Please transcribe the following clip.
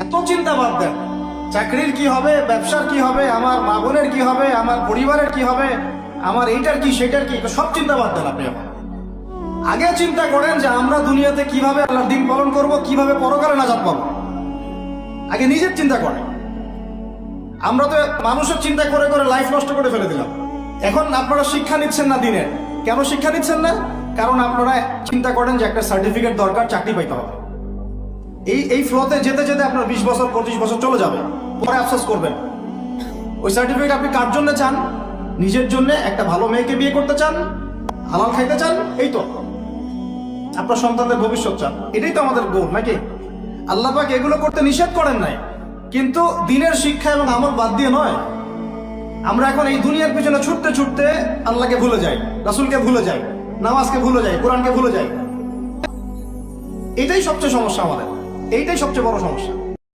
এত চিন্তা বাদ দেন। চাকরির কি হবে, ব্যবসার কি হবে, আমার মা বোনের কি হবে, আমার পরিবারের কি হবে, আমার এইটার কি, সেটার কি, সব চিন্তা বাদ দেন আপনি এখন। আগে চিন্তা করেন যে আমরা দুনিয়াতে কীভাবে আল্লাহর দিন পালন করব, কীভাবে পরকালে নাজাত পাবো। আগে নিজের চিন্তা করেন। আমরা তো মানুষের চিন্তা করে করে লাইফ নষ্ট করে ফেলে দিলাম। এখন আপনারা শিক্ষা নিচ্ছেন না দিনের কেন শিক্ষা নিচ্ছেন না? কারণ আপনারা চিন্তা করেন যে একটা সার্টিফিকেট দরকার, চাকরি পাইতে হবে। এই এই ফ্লোতে যেতে যেতে আপনার বিশ বছর, পঁচিশ বছর চলে যাবে। পরে আফসোস করবেন। ওই সার্টিফিকেট আপনি কার জন্য চান? নিজের জন্য একটা ভালো মেয়েকে বিয়ে করতে চান? হালাল খাইতে চান? এই তো। আপনার সন্তানদের ভবিষ্যৎ চান। এটাই তো আমাদের গোল নাকি? আল্লাহ পাক এগুলো করতে নিষেধ করেন নাই। কিন্তু দিনের শিক্ষা এবং আমল বাদ দিয়ে নয়। আমরা এখন এই দুনিয়ার পিছনে ছুটতে ছুটতে আল্লাহকে ভুলে যাই, রাসুলকে ভুলে যাই, নামাজকে ভুলে যাই, কোরআনকে ভুলে যাই। এটাই সবচেয়ে সমস্যা আমাদের। এইটাই সবচেয়ে বড় সমস্যা।